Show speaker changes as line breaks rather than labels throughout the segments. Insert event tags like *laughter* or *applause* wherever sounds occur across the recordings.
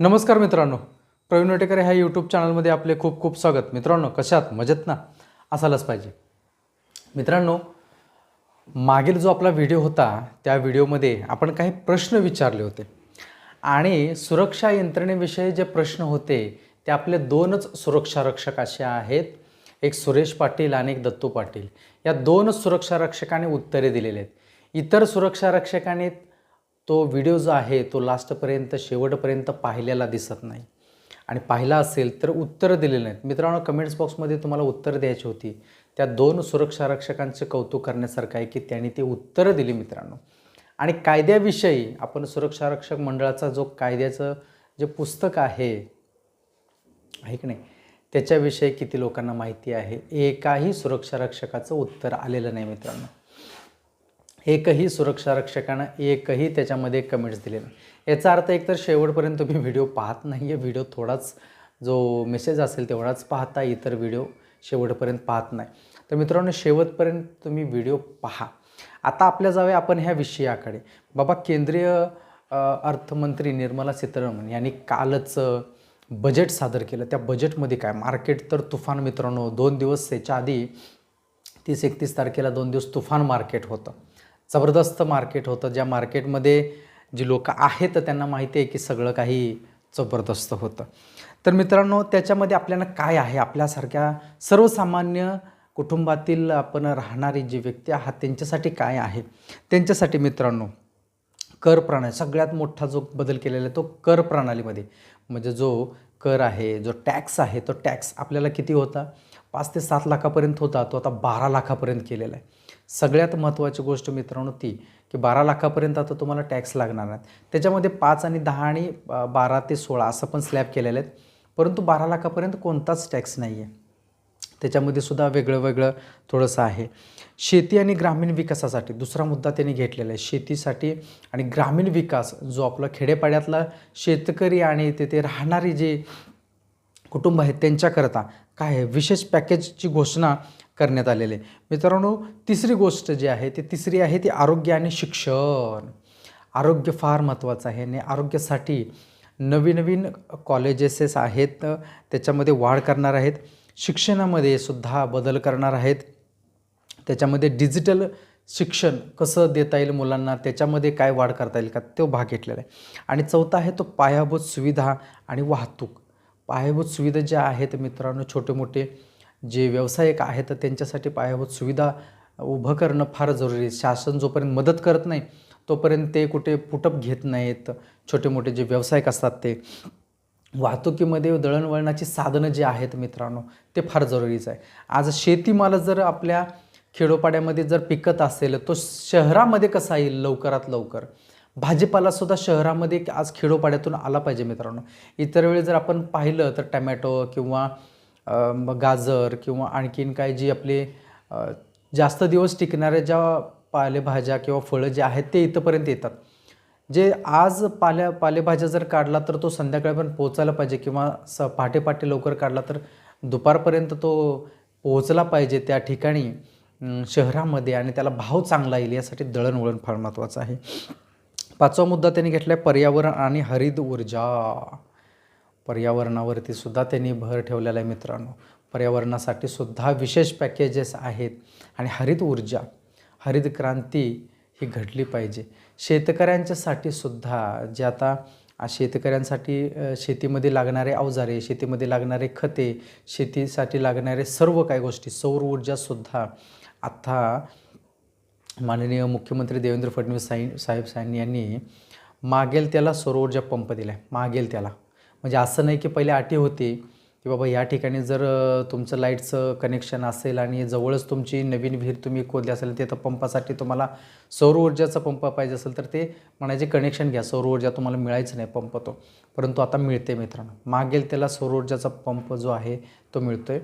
नमस्कार मित्रांनो. प्रवीण वटेकर ह्या यूट्यूब चॅनलमध्ये आपले खूप खूप स्वागत. मित्रांनो कशात मजेत ना? असायलाच पाहिजे. मित्रांनो मागील जो आपला व्हिडिओ होता त्या व्हिडिओमध्ये आपण काही प्रश्न विचारले होते. आणि सुरक्षा यंत्रणेविषयी जे प्रश्न होते ते आपले दोनच सुरक्षा रक्षक असे आहेत. एक सुरेश पाटील आणि एक दत्तू पाटील. या दोन सुरक्षारक्षकांनी उत्तरे दिलेली आहेत. इतर सुरक्षा रक्षकांनी तो व्हिडिओ जो आहे तो लास्टपर्यंत शेवटपर्यंत पाहिलेला दिसत नाही. आणि पाहिला असेल तर उत्तरं दिलेली नाहीत. मित्रांनो कमेंट्स बॉक्समध्ये तुम्हाला उत्तरं द्यायची होती. त्या दोन सुरक्षा रक्षकांचे कौतुक करण्यासारखं आहे की त्यांनी ते उत्तरं दिली मित्रांनो. आणि कायद्याविषयी आपण सुरक्षा रक्षक मंडळाचा जो कायद्याचं जे पुस्तक आहे आहे की नाही? त्याच्याविषयी किती लोकांना माहिती आहे? एकाही सुरक्षा रक्षकाचं उत्तर आलेलं नाही मित्रांनो. एकही सुरक्षा रक्षकानं एकही त्याच्यामध्ये कमेंट्स दिले नाही. याचा अर्थ एकतर शेवटपर्यंत तुम्ही व्हिडिओ पाहत नाही आहे व्हिडिओ थोडाच जो मेसेज असेल तेवढाच पाहता इतर व्हिडिओ शेवटपर्यंत पाहत नाही. तर मित्रांनो शेवटपर्यंत तुम्ही व्हिडिओ पहा. आता आपल्या जाऊया आपण ह्या विषयाकडे. बाबा केंद्रीय अर्थमंत्री निर्मला सीतारामन यांनी कालच बजेट सादर केलं. त्या बजेटमध्ये काय? मार्केट तर तुफान मित्रांनो दोन दिवस याच्या आधी तीस एकतीस तारखेला दोन दिवस तुफान मार्केट होतं. जबरदस्त मार्केट होतं. ज्या मार्केटमध्ये जी लोक आहेत त्यांना माहिती आहे की सगळं काही जबरदस्त होतं. तर मित्रांनो त्याच्यामध्ये आपल्याला काय आहे? आपल्यासारख्या सर्वसामान्य कुटुंबातील आपण राहणारी जी व्यक्ती आहात त्यांच्यासाठी काय आहे? त्यांच्यासाठी मित्रांनो कर प्रणाली सगळ्यात मोठा जो बदल केलेला आहे तो कर प्रणालीमध्ये. म्हणजे जो कर आहे जो टॅक्स आहे तो टॅक्स आपल्याला किती होता? पाच ते सात लाखापर्यंत होता तो आता बारा लाखापर्यंत केलेला आहे. सगळ्यात महत्त्वाची गोष्ट मित्रांनो ती की बारा लाखापर्यंत आता तुम्हाला टॅक्स लागणार नाहीत त्याच्यामध्ये पाच आणि दहा आणि बारा ते सोळा असं पण स्लॅब केलेले आहेत. परंतु बारा लाखापर्यंत कोणताच टॅक्स नाही आहे त्याच्यामध्ये सुद्धा वेगळं वेगळं थोडंसं आहे. शेती आणि ग्रामीण विकासासाठी दुसरा मुद्दा त्यांनी घेतलेला आहे. शेतीसाठी आणि ग्रामीण विकास जो आपला खेडेपाड्यातला शेतकरी आणि तेथे राहणारी जे कुटुंब आहेत त्यांच्याकरता काय आहे? विशेष पॅकेजची घोषणा करण्यात आलेली आहे. मित्रांनो तिसरी गोष्ट जी आहे ती तिसरी आहे ती आरोग्य आणि शिक्षण. आरोग्य फार महत्त्वाचं आहे आणि आरोग्यासाठी नवीन नवीन कॉलेजेसेस आहेत त्याच्यामध्ये वाढ करणार आहेत. शिक्षणामध्ये सुद्धा बदल करणार आहेत. त्याच्यामध्ये डिजिटल शिक्षण कसं देता येईल मुलांना त्याच्यामध्ये काय वाढ करता येईल का तो भाग घेतलेला आहे. आणि चौथा आहे तो पायाभूत सुविधा आणि वाहतूक. पायाभूत सुविधा ज्या आहेत मित्रांनो छोटे मोठे जे व्यावसायिक आहेत त्यांच्यासाठी पायाभूत सुविधा उभं करणं फार जरुरी आहे. शासन जोपर्यंत मदत करत नाही तोपर्यंत ते कुठे पुटअप घेत नाहीत. छोटे मोठे जे व्यावसायिक असतात ते. वाहतुकीमध्ये दळणवळणाची साधनं जी आहेत मित्रांनो ते फार जरुरीचं आहे. आज शेतीमाल जर आपल्या खेडोपाड्यामध्ये जर पिकत असेल तो शहरामध्ये कसा येईल लवकरात लवकर? भाजीपालासुद्धा शहरामध्ये आज खेडोपाड्यातून आला पाहिजे मित्रांनो. इतर वेळी जर आपण पाहिलं तर टमॅटो किंवा गाजर किंवा आणखीन काय जी आपले जास्त दिवस टिकणाऱ्या ज्या पालेभाज्या किंवा फळं जे आहेत ते इथंपर्यंत येतात. जे आज पाल्या पालेभाज्या जर काढला तर तो संध्याकाळपर्यंत पोहोचायला पाहिजे किंवा स पहाटे पहाटे लवकर काढला तर दुपारपर्यंत तो पोहोचला पाहिजे त्या ठिकाणी शहरामध्ये आणि त्याला भाव चांगला येईल यासाठी दळणवळण फार महत्त्वाचं आहे. पाचवा मुद्दा त्यांनी घेतला आहे पर्यावरण आणि हरित ऊर्जा. पर्यावरणावरती सुद्धा त्यांनी भर ठेवलेला आहे मित्रांनो. पर्यावरणासाठी सुद्धा विशेष पॅकेजेस आहेत आणि हरित ऊर्जा हरित क्रांती ही घडली पाहिजे. शेतकऱ्यांच्यासाठी सुद्धा जे आता शेतकऱ्यांसाठी शेतीमध्ये लागणारे अवजारे शेतीमध्ये लागणारे खते शेतीसाठी लागणारे सर्व काही गोष्टी सौर ऊर्जासुद्धा आता माननीय मुख्यमंत्री देवेंद्र फडणवीस साई साहेब साहेब यांनी मागेल त्याला सौरऊर्जा पंप दिला आहे मागेल त्याला. म्हणजे असं नाही की पहिले अटी होती की बाबा या ठिकाणी जर तुमचं लाईटचं कनेक्शन असेल आणि जवळच तुमची नवीन विहीर तुम्ही खोदली असेल तिथं पंपासाठी तुम्हाला सौर ऊर्जाचा पंप पाहिजे असेल तर ते म्हणायचे कनेक्शन घ्या सौर ऊर्जा तुम्हाला मिळायचं नाही पंप तो. परंतु आता मिळते मित्रांनो. मागेल त्याला सौर ऊर्जाचा पंप जो आहे तो मिळतो आहे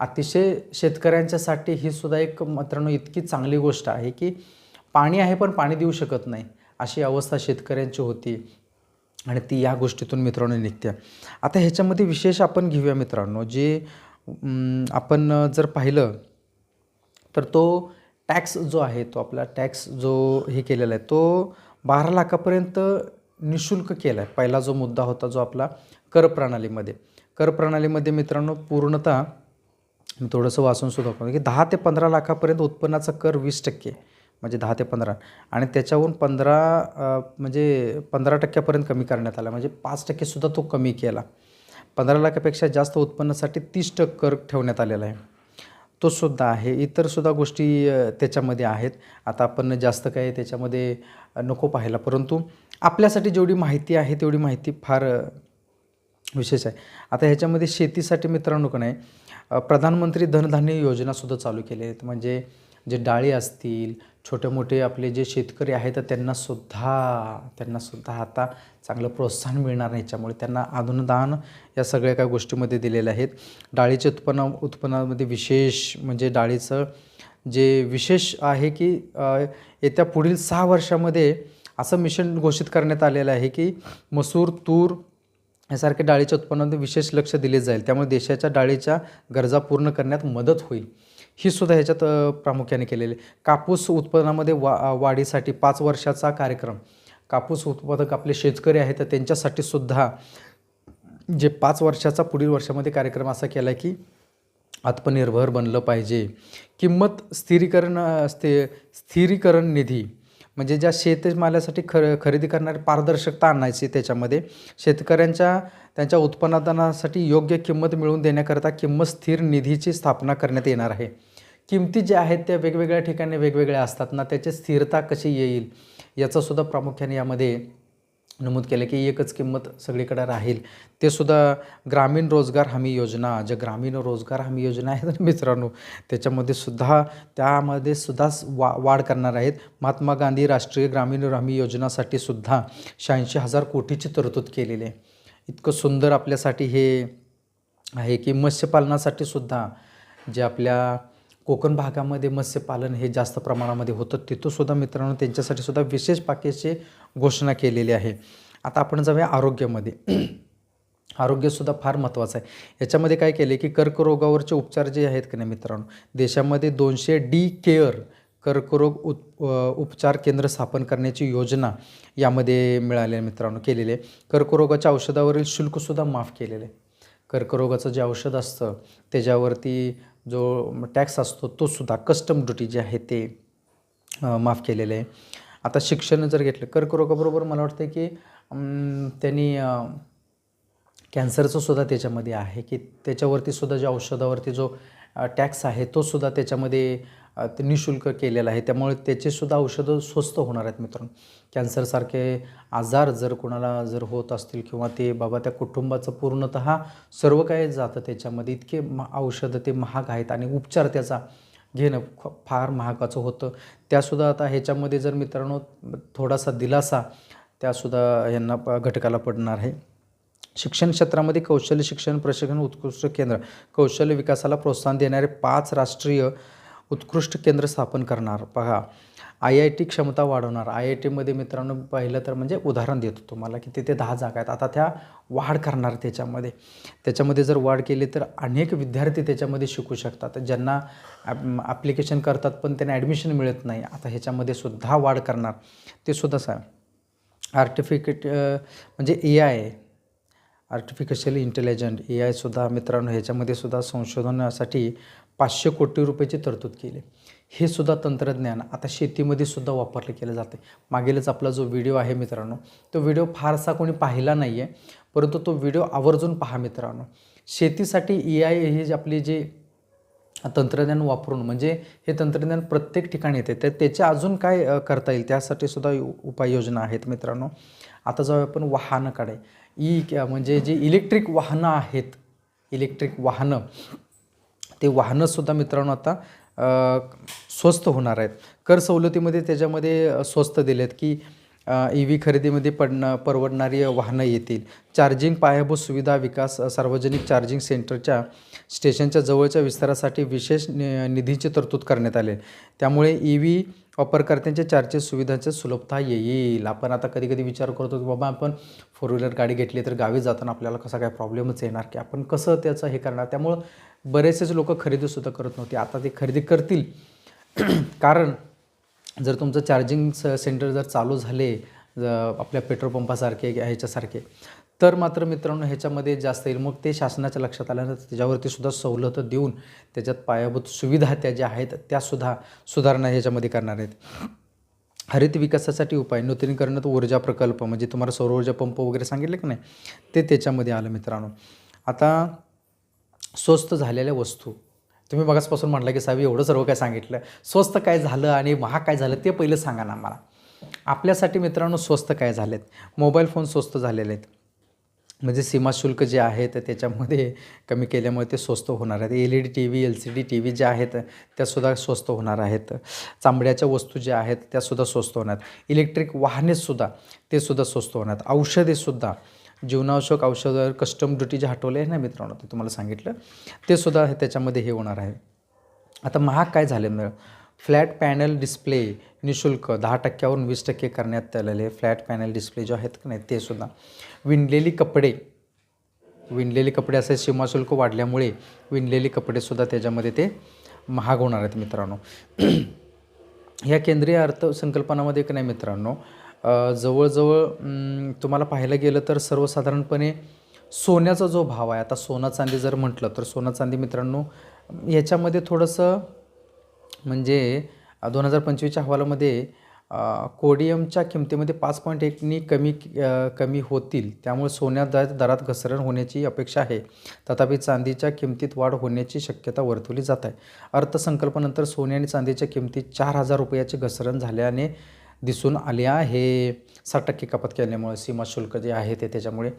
अतिशय शेतकऱ्यांच्यासाठी ही सुद्धा एक मित्रांनो इतकी चांगली गोष्ट आहे की पाणी आहे पण पाणी देऊ शकत नाही. अशी अवस्था शेतकऱ्यांची होती. आणि ती या गोष्टीतून मित्रांनो निघते. आता ह्याच्यामध्ये विशेष आपण घेऊया मित्रांनो जे आपण जर पाहिलं तर तो टॅक्स जो आहे तो आपला टॅक्स जो हे केलेला आहे तो बारा लाखापर्यंत निशुल्क केला आहे पहिला जो मुद्दा होता जो आपला कर प्रणालीमध्ये. कर प्रणालीमध्ये मित्रांनो पूर्णतः थोडंसं वाचून सुद्धा दाखवतो की म्हणजे दहा ते पंधरा लाखापर्यंत उत्पन्नाचा कर वीस टक्के म्हणजे दहा ते पंधरा. आणि त्याच्याहून पंधरा म्हणजे पंधरा टक्क्यापर्यंत कमी करण्यात आला. म्हणजे पाच टक्केसुद्धा तो कमी केला. पंधरा लाखापेक्षा जास्त उत्पन्नासाठी तीस टक्के कर ठेवण्यात आलेला आहे. तो सुद्धा आहे. इतरसुद्धा गोष्टी त्याच्यामध्ये आहेत. आता आपण जास्त काही त्याच्यामध्ये नको पाहायला. परंतु आपल्यासाठी जेवढी माहिती आहे तेवढी माहिती फार विशेष आहे. आता ह्याच्यामध्ये शेतीसाठी मित्रांनो का नाही प्रधानमंत्री धनधान्य योजनासुद्धा चालू केले आहेत. म्हणजे जे डाळी असतील छोटे मोठे आपले जे शेतकरी आहेत तर त्यांनासुद्धा त्यांनासुद्धा आता चांगलं प्रोत्साहन मिळणार नाही याच्यामुळे त्यांना अनुदान या सगळ्या काही गोष्टीमध्ये दिलेल्या आहेत. डाळीचे उत्पन्न उत्पन्नामध्ये विशेष म्हणजे डाळीचं जे विशेष आहे की येत्या पुढील सहा वर्षामध्ये असं मिशन घोषित करण्यात आलेलं आहे की मसूर तूर यासारख्या डाळीच्या उत्पन्नामध्ये विशेष लक्ष दिले जाईल. त्यामुळे देशाच्या डाळीच्या गरजा पूर्ण करण्यात मदत होईल. ही सुद्धा ह्याच्यात प्रामुख्याने केलेली आहे. कापूस उत्पादनामध्ये वा वाढीसाठी पाच वर्षाचा कार्यक्रम. कापूस उत्पादक आपले शेतकरी आहेत तर त्यांच्यासाठी सुद्धा जे पाच वर्षाचा पुढील वर्षामध्ये कार्यक्रम असा केला आहे की आत्मनिर्भर बनलं पाहिजे. किंमत स्थिरीकरण स्थे स्थिरीकरण निधी म्हणजे ज्या शेतमालासाठी खर खरेदी करणारी पारदर्शकता आणायची त्याच्यामध्ये शेतकऱ्यांच्या त्यांच्या उत्पादनासाठी योग्य किंमत मिळवून देण्याकरता किंमत स्थिर निधीची स्थापना करण्यात येणार आहे. किमती ज्या आहेत त्या वेगवेगळ्या ठिकाणी वेगवेगळ्या असतात ना त्याची स्थिरता कशी येईल याचासुद्धा प्रामुख्याने यामध्ये नमूद केलं की एकच किंमत सगळीकडे राहील. ते सुद्धा ग्रामीण रोजगार हमी योजना ज्या ग्रामीण रोजगार हमी योजना आहेत ना मित्रांनो त्याच्यामध्ये सुद्धा त्यामध्ये सुद्धा वा वाढ करणार आहेत. महात्मा गांधी राष्ट्रीय ग्रामीण हमी योजनासाठी सुद्धा शहाऐंशी हजार कोटीची तरतूद केलेली आहे. इतकं सुंदर आपल्यासाठी हे आहे की मत्स्यपालनासाठी सुद्धा जे आपल्या कोकण भागामध्ये मत्स्यपालन हे जास्त प्रमाणामध्ये होतं. तिथंसुद्धा मित्रांनो त्यांच्यासाठी सुद्धा विशेष पॅकेजची घोषणा केलेली आहे. आता आपण जाऊया आरोग्यामध्ये. *clears throat* आरोग्यसुद्धा फार महत्त्वाचं आहे. याच्यामध्ये काय केले की कर्करोगावरचे उपचार जे आहेत की नाही मित्रांनो देशामध्ये दोनशे डी केअर कर्करोग उप उपचार केंद्र स्थापन करण्याची योजना यामध्ये मिळाली मित्रांनो केलेली आहे. कर्करोगाच्या औषधावरील शुल्कसुद्धा माफ केलेलं आहे. कर्करोगाचं जे औषध असतं त्याच्यावरती जो टॅक्स असतो तो सुद्धा कस्टम ड्युटी जे आहे ते माफ केलेलं आहे. आता शिक्षण जर घेतलं कर्करोगाबरोबर मला वाटतं की त्यांनी कॅन्सरचं सुद्धा त्याच्यामध्ये आहे की त्याच्यावरती सुद्धा जे औषधावरती जो टॅक्स आहे तो सुद्धा त्याच्यामध्ये ते निशुल्क केलेलं आहे. त्यामुळे त्याचेसुद्धा औषधं स्वस्त होणार आहेत मित्रांनो. कॅन्सरसारखे आजार जर कोणाला जर होत असतील किंवा ते बाबा त्या कुटुंबाचं पूर्णतः सर्व काही जातं त्याच्यामध्ये इतके मा औषधं ते महाग आहेत आणि उपचार त्याचा घेणं फार महागाचं होतं. त्यासुद्धा आता ह्याच्यामध्ये जर मित्रांनो थोडासा दिलासा त्यासुद्धा यांना प- घटकाला पडणार आहे. शिक्षण क्षेत्रामध्ये कौशल्य शिक्षण प्रशिक्षण उत्कृष्ट केंद्र कौशल्य विकासाला प्रोत्साहन देणारे पाच राष्ट्रीय उत्कृष्ट केंद्र स्थापन करणार. पहा आय आय टी क्षमता वाढवणार. आय आय टीमध्ये मित्रांनो पाहिलं तर म्हणजे उदाहरण देतो तुम्हाला की तिथे दहा जागा आहेत. आता त्या वाढ करणार त्याच्यामध्ये. त्याच्यामध्ये जर वाढ केली तर अनेक विद्यार्थी त्याच्यामध्ये शिकू शकतात. ज्यांना ॲप्लिकेशन करतात पण त्यांना ॲडमिशन मिळत नाही. आता ह्याच्यामध्ये सुद्धा वाढ करणार. ते सुद्धा सा आर्टिफिकेट म्हणजे A I artificial intelligent A आयसुद्धा मित्रांनो ह्याच्यामध्ये सुद्धा संशोधनासाठी पाचशे कोटी रुपयाची तरतूद केली. हे सुद्धा तंत्रज्ञान आता शेतीमध्ये सुद्धा वापरलं केलं जाते. मागेलच आपला जो व्हिडिओ आहे मित्रांनो तो व्हिडिओ फारसा कोणी पाहिला नाही आहे परंतु तो व्हिडिओ आवर्जून पहा मित्रांनो. शेतीसाठी ए आय हे जे आपली जे तंत्रज्ञान वापरून म्हणजे हे तंत्रज्ञान प्रत्येक ठिकाणी येते तर त्याच्या अजून काय करता येईल? त्यासाठी सुद्धा उपाययोजना आहेत मित्रांनो. आता जाऊया आपण वाहनाकडे. ई म्हणजे जे इलेक्ट्रिक वाहनं आहेत इलेक्ट्रिक वाहनं ते वाहनंसुद्धा मित्रांनो आता स्वस्त होणार आहेत. कर सवलतीमध्ये त्याच्यामध्ये स्वस्त स्वस्त दिलेत की ई व्ही खरेदीमध्ये पडणं परवडणारी वाहनं येतील. चार्जिंग पायाभूत सुविधा विकास सार्वजनिक चार्जिंग सेंटरच्या स्टेशनच्या जवळच्या विस्तारासाठी विशेष नि निधीची तरतूद करण्यात आले. त्यामुळे ई व्ही वापरकर्त्यांच्या चार्जेस सुविधांचे सुलभता येईल. आपण आता कधी कधी विचार करतो की बाबा आपण फोर व्हीलर गाडी घेतली तर गावी जाताना आपल्याला कसा काय प्रॉब्लेमच येणार? की आपण कसं त्याचं हे करणार? त्यामुळं बरेचसेच लोक खरेदीसुद्धा करत नव्हते. आता ते खरेदी करतील. *clears throat* कारण जर तुमचं चार्जिंग स सेंटर जर चालू झाले ज- आपल्या पेट्रोल पंपासारखे ह्याच्यासारखे तर मात्र मित्रांनो ह्याच्यामध्ये जास्त येईल. मग ते शासनाच्या लक्षात आल्यानंतर त्याच्यावरती सुद्धा सवलतं देऊन त्याच्यात पायाभूत सुविधा त्या ज्या आहेत त्यासुद्धा सुधारणा ह्याच्यामध्ये करणार आहेत. हरित विकासासाठी उपाय नूतनीकरणात ऊर्जा प्रकल्प म्हणजे तुम्हाला सौर ऊर्जा पंप वगैरे सांगितले की नाही ते त्याच्यामध्ये आलं मित्रांनो. आता स्वस्त झालेल्या वस्तू तुम्ही मगासपासून म्हटलं की साहेब एवढं सर्व काय सांगितलं. स्वस्त काय झालं आणि महाग काय झालं ते पहिलं सांगा ना मला आपल्यासाठी मित्रांनो स्वस्त काय झालेत? मोबाईल फोन स्वस्त झालेले आहेत. म्हणजे सीमाशुल्क जे आहे तर त्याच्यामध्ये कमी केल्यामुळे ते स्वस्त होणार आहेत. L E D T V L C D T V ज्या आहेत त्यासुद्धा स्वस्त होणार आहेत. चांबड्याच्या वस्तू ज्या आहेत त्यासुद्धा स्वस्त होणार. आहेत इलेक्ट्रिक वाहनेसुद्धा ते सुद्धा स्वस्त होणार. आहेत औषधेसुद्धा जीवनावश्यक औषधं कस्टम ड्युटी जे हटवले आहे ना मित्रांनो ते तुम्हाला सांगितलं. ते सुद्धा त्याच्यामध्ये हे होणार आहे. आता महाग काय झाले मिळ फ्लॅट पॅनल डिस्प्ले निशुल्क दहा टक्क्यावरून वीस टक्के करण्यात आलेले फ्लॅट पॅनल डिस्प्ले जे आहेत का नाही ते सुद्धा. विणलेली कपडे विणलेले कपडे असे सीमाशुल्क वाढल्यामुळे विणलेले कपडेसुद्धा त्याच्यामध्ये ते महाग होणार आहेत मित्रांनो. *clears throat* ह्या केंद्रीय अर्थसंकल्पनामध्ये एक नाही मित्रांनो जवळजवळ तुम्हाला पाहायला गेलं तर सर्वसाधारणपणे सोन्याचा जो भाव आहे आता सोना चांदी जर म्हटलं तर सोना चांदी मित्रांनो याच्यामध्ये थोडंसं म्हणजे दोन हजार पंचवीसच्या अहवालामध्ये कोडियमच्या किमतीमध्ये पाच पॉईंट एकनी कमी कमी होतील. त्यामुळे सोन्या दरात घसरण होण्याची अपेक्षा आहे. तथापि चांदीच्या किमतीत वाढ होण्याची शक्यता वर्तवली जात आहे. अर्थसंकल्पानंतर सोने आणि चांदीच्या किमतीत चार हजार रुपयाची घसरण झाल्याने दिसून आले आहे साठ टक्के कपात केल्यामुळे सीमा शुल्क जे आहे ते त्याच्यामुळे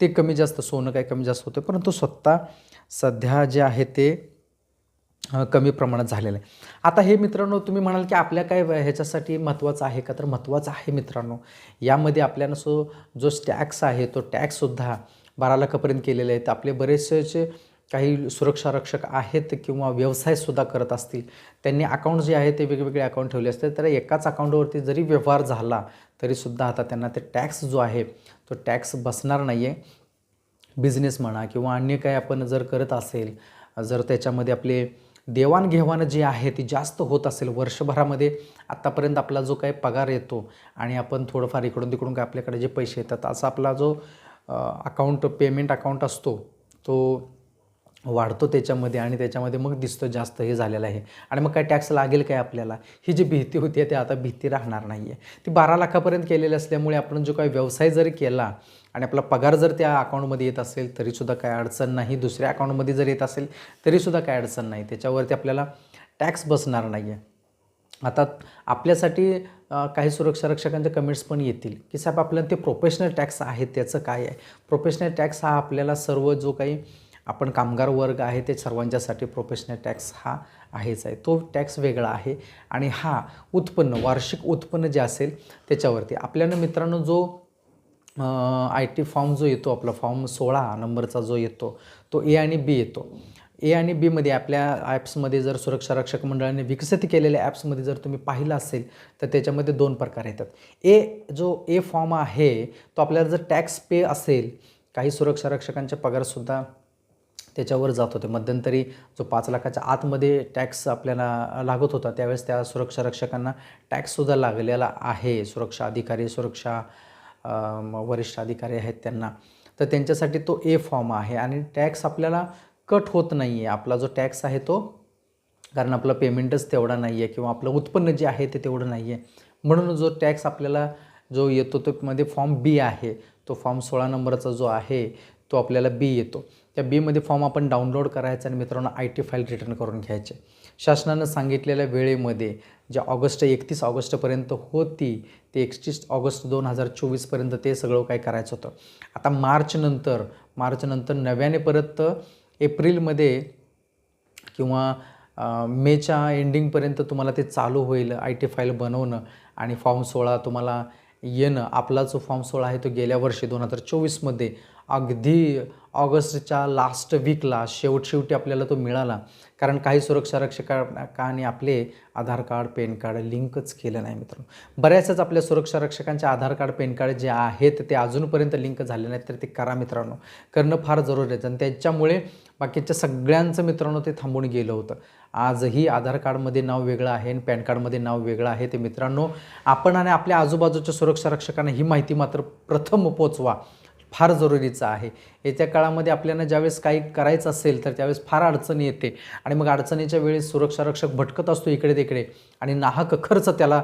ते कमी जास्त सोनं काय कमी जास्त होतं परंतु स्वतः सध्या जे आहे ते कमी प्रमाणात झालेलं आहे. आता हे मित्रांनो तुम्ही म्हणाल की आपल्या काय ह्याच्यासाठी महत्त्वाचं आहे का? तर महत्त्वाचं आहे मित्रांनो यामध्ये आपल्यानं सो जो टॅक्स आहे तो टॅक्ससुद्धा बारा लाखापर्यंत केलेले आहेत. आपले बरेचसे काही सुरक्षा रक्षक आहेत किंवा व्यवसायसुद्धा करत असतील त्यांनी अकाउंट जे आहे ते वेगवेगळे अकाउंट ठेवले असते. तर एकाच अकाउंटवरती जरी व्यवहार झाला तरीसुद्धा आता त्यांना ते टॅक्स जो आहे तो टॅक्स बसणार नाही आहे बिझनेस म्हणा किंवा अन्य काही आपण जर करत असेल जर त्याच्यामध्ये आपले देवाणघेवाण जी आहे ती जास्त होत असेल वर्षभरामध्ये आत्तापर्यंत आपला जो काही पगार येतो आणि आपण थोडंफार इकडून तिकडून काय आपल्याकडे जे पैसे येतात असा आपला जो अकाउंट पेमेंट अकाउंट असतो तो वाढतो त्याच्यामध्ये आणि त्याच्यामध्ये मग दिसतो जास्त हे झालेलं आहे. आणि मग काय टॅक्स लागेल काय आपल्याला? ही जी भीती होती ती आता भीती राहणार नाही आहे ती बारा लाखापर्यंत केलेली असल्यामुळे आपण जो काही व्यवसाय जरी केला आणि आपला पगार जर त्या अकाउंटमध्ये येत असेल तरीसुद्धा काय अडचण नाही. दुसऱ्या अकाउंटमध्ये जर येत असेल तरीसुद्धा काय अडचण नाही. त्याच्यावरती आपल्याला टॅक्स बसणार नाही आहे आता आपल्यासाठी काही सुरक्षा रक्षकांच्या कमेंट्स पण येतील. की साहेब आपल्याला ते प्रोफेशनल टॅक्स आहे त्याचं काय आहे? प्रोफेशनल टॅक्स हा आपल्याला सर्व जो काही आपण कामगार वर्ग आहे ते सर्वांच्यासाठी प्रोफेशनल टॅक्स हा आहेच आहे. तो टॅक्स वेगळा आहे आणि हा उत्पन्न वार्षिक उत्पन्न जे असेल त्याच्यावरती. आपल्याला मित्रांनो जो आय टी फॉर्म जो येतो आपला फॉर्म सोळा नंबरचा जो येतो तो ए आणि बी येतो. ए आणि बीमध्ये आपल्या ॲप्समध्ये जर सुरक्षा रक्षक मंडळाने विकसित केलेल्या ॲप्समध्ये जर तुम्ही पाहिलं असेल तर त्याच्यामध्ये दोन प्रकार येतात. ए जो ए फॉर्म आहे तो आपल्याला जर टॅक्स पे असेल काही सुरक्षा रक्षकांचे पगारसुद्धा त्याच्यावर जात होते. मध्यंतरी जो पाच लाखाच्या आतमध्ये टॅक्स आपल्याला लागत होता त्यावेळेस त्या सुरक्षा रक्षकांना टॅक्ससुद्धा लागलेला आहे. सुरक्षा अधिकारी सुरक्षा वरिष्ठ अधिकारी आहेत त्यांना. तर त्यांच्यासाठी तो ए फॉर्म आहे आणि टॅक्स आपल्याला कट होत नाही आहे आपला जो टॅक्स आहे तो कारण आपलं पेमेंटच तेवढा नाही आहे किंवा आपलं उत्पन्न जे आहे ते तेवढं नाही आहे म्हणून जो टॅक्स आपल्याला जो येतो तो मध्ये फॉर्म बी आहे. तो फॉर्म सोळा नंबरचा जो आहे तो आपल्याला बी येतो. त्या बीमध्ये फॉर्म आपण डाउनलोड करायचा आणि मित्रांनो आय टी फाईल रिटर्न करून घ्यायचे. शासनानं सांगितलेल्या वेळेमध्ये जे ऑगस्ट एकतीस ऑगस्टपर्यंत होती ते एकतीस ऑगस्ट दोन हजार चोवीसपर्यंत ते सगळं काय करायचं होतं. आता मार्चनंतर मार्चनंतर नव्याने परत एप्रिलमध्ये किंवा मेच्या एंडिंगपर्यंत तुम्हाला ते चालू होईल आय टी फाईल बनवणं आणि फॉर्म सोळा तुम्हाला येणं. आपला जो फॉर्म सोळा आहे तो गेल्या वर्षी दोन हजार चोवीसमध्ये अगदी ऑगस्टच्या लास्ट वीकला शेवट शेवटी आपल्याला तो मिळाला. कारण काही सुरक्षा रक्षकांनी आपले आधार कार्ड पॅन कार्ड लिंकच केलं नाही मित्रांनो. बऱ्याचशाच आपल्या सुरक्षा रक्षकांचे आधार कार्ड पॅन कार्ड जे आहेत ते अजूनपर्यंत लिंक झाले नाहीत. तर ते करा मित्रांनो. करणं फार जरुरी आहे. आणि त्याच्यामुळे बाकीच्या सगळ्यांचं मित्रांनो ते थांबून गेलं होतं. आजही आधार कार्डमध्ये नाव वेगळं आहे आणि पॅन कार्डमध्ये नाव वेगळं आहे. ते मित्रांनो आपण आणि आपल्या आजूबाजूच्या सुरक्षा रक्षकांना ही माहिती मात्र प्रथम पोचवा. फार जरुरीचं आहे. येत्या काळामध्ये आपल्याला ज्यावेळेस काही करायचं असेल तर त्यावेळेस फार अडचणी येते. आणि मग अडचणीच्या वेळेस सुरक्षा रक्षक भटकत असतो इकडे तिकडे आणि नाहक खर्च त्याला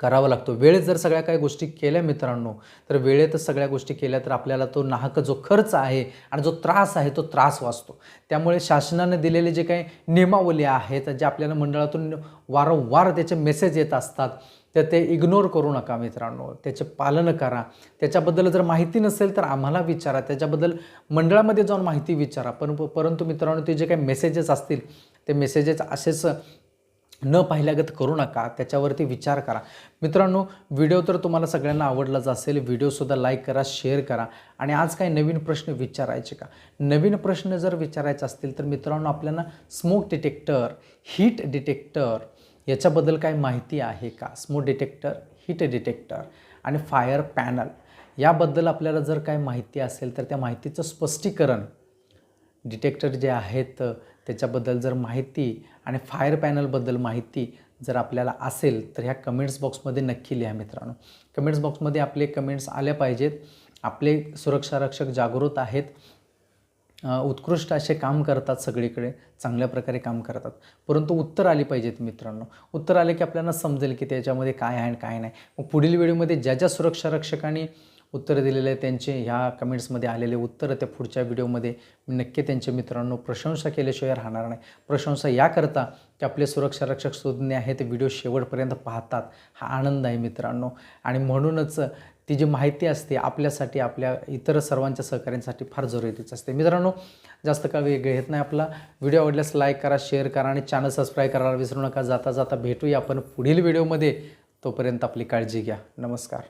करावा लागतो. वेळेत जर सगळ्या काही गोष्टी केल्या मित्रांनो तर वेळेतच सगळ्या गोष्टी केल्या तर आपल्याला तो नाहक जो खर्च आहे आणि जो त्रास आहे तो त्रास वाचतो. त्यामुळे शासनाने दिलेले जे काही नियमावली आहेत जे आपल्याला मंडळातून वारंवार त्याचे मेसेज येत असतात तर ते इग्नोर करू नका मित्रांनो. त्याचे पालन करा. त्याच्याबद्दल जर माहिती नसेल तर आम्हाला विचारा. त्याच्याबद्दल मंडळामध्ये जाऊन माहिती विचारा. पण परंतु मित्रांनो ते जे काही मेसेजेस असतील ते मेसेजेस असेच न पाहिल्यागत करू नका. त्याच्यावरती विचार करा. मित्रांनो व्हिडिओ तर तुम्हाला सगळ्यांना आवडलाच असेल. व्हिडिओसुद्धा लाईक करा शेअर करा. आणि आज काही नवीन प्रश्न विचारायचे का? नवीन प्रश्न जर विचारायचे असतील तर मित्रांनो आपल्याला स्मोक डिटेक्टर हीट डिटेक्टर याच्याबद्दल काय माहिती आहे का? स्मोक डिटेक्टर हीट डिटेक्टर आणि फायर पॅनल याबद्दल आपल्याला जर काय माहिती असेल तर त्या माहितीचं स्पष्टीकरण डिटेक्टर जे आहेत त्याच्याबद्दल जर माहिती आणि फायर पॅनलबद्दल माहिती जर आपल्याला असेल तर ह्या कमेंट्स बॉक्समध्ये नक्की लिहा मित्रांनो. कमेंट्स बॉक्समध्ये आपले कमेंट्स आल्या पाहिजेत. आपले सुरक्षा रक्षक जागृत आहेत. उत्कृष्ट असे काम करतात सगळीकडे चांगल्या प्रकारे काम करतात. परंतु उत्तर आली पाहिजेत मित्रांनो. उत्तर आले की आपल्याला समजेल की त्याच्यामध्ये काय आहे आणि काय नाही. मग पुढील व्हिडिओमध्ये ज्या ज्या सुरक्षा रक्षकांनी उत्तरं दिलेले आहे त्यांचे ह्या कमेंट्समध्ये आलेले उत्तरं त्या पुढच्या व्हिडिओमध्ये मी नक्की त्यांचे मित्रांनो प्रशंसा केल्याशिवाय राहणार नाही. प्रशंसा याकरता की आपले सुरक्षा रक्षक सुज्ञ आहेत ते व्हिडिओ शेवटपर्यंत पाहतात. हा आनंद आहे मित्रांनो. आणि म्हणूनच ती जी माहिती असते आपल्यासाठी आपल्या इतर सर्वांच्या सहकार्यांसाठी फार जरुरीच असते. मित्रांनो जास्त काळ वेळ घेत नाही आपला. व्हिडिओ आवडल्यास लाईक करा शेअर करा आणि चॅनल सबस्क्राईब करायला विसरू नका. जाता जाता भेटूया आपण पुढील व्हिडिओमध्ये तोपर्यंत आपली काळजी घ्या. नमस्कार.